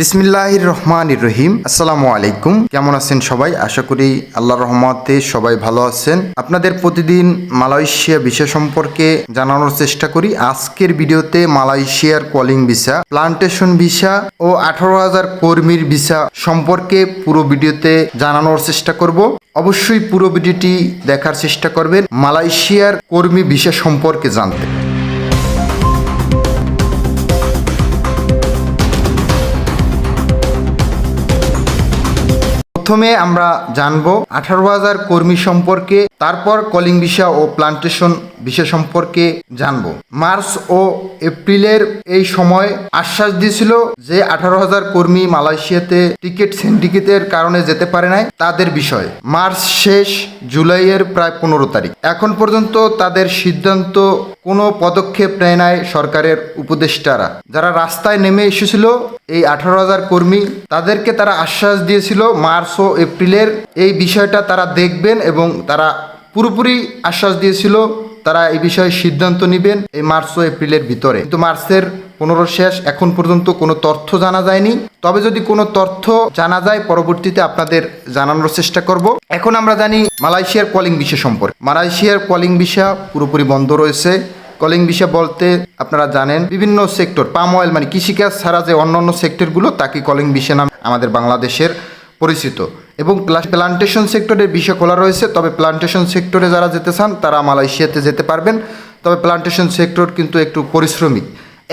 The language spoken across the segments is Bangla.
বিসমিল্লাহির রহমান রহিম। আসসালামু আলাইকুম। কেমন আছেন সবাই? আশা করি আল্লাহর রহমতে সবাই ভালো আছেন। আপনাদের প্রতিদিন মালয়েশিয়া ভিসা সম্পর্কে জানানোর চেষ্টা করি। আজকের ভিডিওতে মালয়েশিয়ার কলিং ভিসা, প্লান্টেশন ভিসা ও আঠারো হাজার কর্মীর ভিসা সম্পর্কে পুরো ভিডিওতে জানানোর চেষ্টা করব। অবশ্যই পুরো ভিডিওটি দেখার চেষ্টা করবেন মালয়েশিয়ার কর্মী ভিসা সম্পর্কে জানতে। প্রথমে আমরা জানব আঠারো হাজার কর্মী সম্পর্কে তারপর কলিং ভিসা ও প্লান্টেশন ভিসা সম্পর্কে জানব। মার্চ ও এপ্রিলের এই সময় আশ্বাস দিয়েছিল যে আঠারো হাজার কর্মী মালয়েশিয়াতে টিকিট সিন্ডিকেটের কারণে যেতে পারে নাই তাদের বিষয়। মার্চ শেষ জুলাইয়ের প্রায় পনেরো তারিখ। এখন পর্যন্ত তাদের সিদ্ধান্ত কোনো পদক্ষেপ নেয় নাই সরকারের উপদেষ্টারা। যারা রাস্তায় নেমে এসেছিল এই আঠারো হাজার কর্মী, তাদেরকে তারা আশ্বাস দিয়েছিল মার্চ ও এপ্রিলের এই বিষয়টা তারা দেখবেন এবং তারা পুরোপুরি আশ্বাস দিয়েছিল, তারা এই বিষয়ে সিদ্ধান্ত নেবেন এই মার্চ ও এপ্রিলের ভিতরে। কিন্তু মার্চের পনেরো শেষ এখন পর্যন্ত কোনো তথ্য জানা যায়নি। তবে যদি কোনো তথ্য জানা যায়, পরবর্তীতে আপনাদের জানানোর চেষ্টা করব। এখন আমরা জানি মালয়েশিয়ার কলিং বিষয় সম্পর্কে। মালয়েশিয়ার কলিং ভিসা পুরোপুরি বন্ধ রয়েছে। কলিং বিষয় বলতে আপনারা জানেন, বিভিন্ন সেক্টর, পাম অয়েল মানে কৃষিকাজ ছাড়া যে অন্যান্য সেক্টরগুলো, তাকে কলিং বিষয় নাম আমাদের বাংলাদেশের পরিচিত। এবং প্লান্টেশন সেক্টরের বিষয় খোলা রয়েছে। তবে প্লান্টেশন সেক্টরে যারা যেতে চান, তারা মালয়েশিয়াতে যেতে পারবেন। তবে প্লান্টেশন সেক্টর কিন্তু একটু পরিশ্রমিক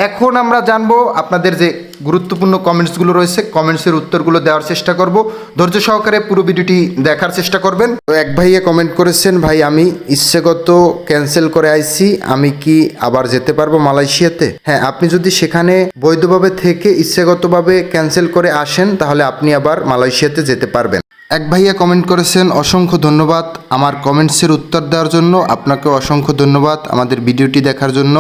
এখন আমরা জানব আপনাদের যে গুরুত্বপূর্ণ কমেন্টসগুলো রয়েছে কমেন্টসের উত্তরগুলো দেওয়ার চেষ্টা করব। ধৈর্য সহকারে পুরো ভিডিওটি দেখার চেষ্টা করবেন। তো এক ভাইয়ে কমেন্ট করেছেন, ভাই, আমি ইচ্ছেগত ক্যান্সেল করে আইছি, আমি কি আবার যেতে পারব মালয়েশিয়াতে? হ্যাঁ আপনি যদি সেখানে বৈধভাবে থেকে ইচ্ছেগতভাবে ক্যান্সেল করে আসেন, তাহলে আপনি আবার মালয়েশিয়াতে যেতে পারবেন। এক ভাইয়া কমেন্ট করেছেন, অসংখ্য ধন্যবাদ আমার কমেন্টসের উত্তর দেওয়ার জন্য। আপনাকে অসংখ্য ধন্যবাদ আমাদের ভিডিওটি দেখার জন্য।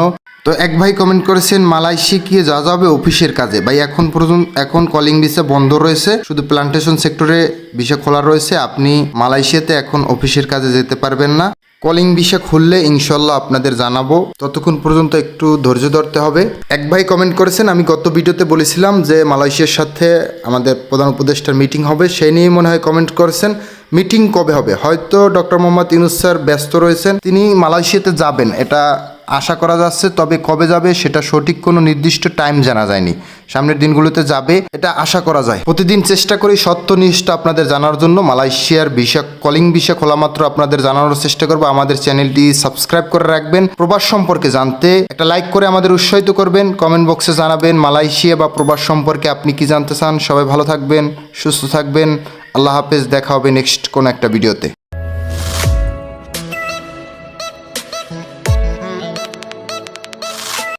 তো এক ভাই কমেন্ট করেছেন, মালয়েশিয়া গিয়ে যা যাবে অফিসের কাজে। ভাই, এখন পর্যন্ত, এখন কলিং ভিসা বন্ধ রয়েছে। শুধু প্লান্টেশন সেক্টরে ভিসা খোলা রয়েছে। আপনি মালয়েশিয়াতে এখন অফিসের কাজে যেতে পারবেন না। কলিং ভিসা খুললে ইনশাল্লাহ আপনাদের জানাব। ততক্ষণ পর্যন্ত একটু ধৈর্য ধরতে হবে। এক ভাই কমেন্ট করেছেন, আমি গত ভিডিওতে বলেছিলাম যে মালয়েশিয়ার সাথে আমাদের প্রধান উপদেষ্টার মিটিং হবে, সেই নিয়ে মনে হয় কমেন্ট করেছেন। মিটিং কবে হবে? হয়তো ডক্টর মোহাম্মদ ইউনুস স্যার ব্যস্ত রয়েছেন, তিনি মালয়েশিয়াতে যাবেন। এটা আশা করা যাচ্ছে তবে কবে যাবে সেটা সঠিক কোনো নির্দিষ্ট টাইম জানা যায়নি। সামনের দিনগুলোতে যাবে, এটা আশা করা যায়। প্রতিদিন চেষ্টা করি সত্যনিষ্ঠ আপনাদের জানার জন্য। মালয়েশিয়ার ভিসা কলিং ভিসা খোলা মাত্র আপনাদের জানানোর চেষ্টা করব। আমাদের চ্যানেলটি সাবস্ক্রাইব করে রাখবেন। প্রবাস সম্পর্কে জানতে একটা লাইক করে আমাদের উৎসাহিত করবেন। কমেন্ট বক্সে জানাবেন মালয়েশিয়া বা প্রবাস সম্পর্কে আপনি কি জানতে চান। সবাই ভালো থাকবেন, সুস্থ থাকবেন। আল্লাহ হাফেজ, দেখা হবে নেক্সট কোনো একটা ভিডিওতে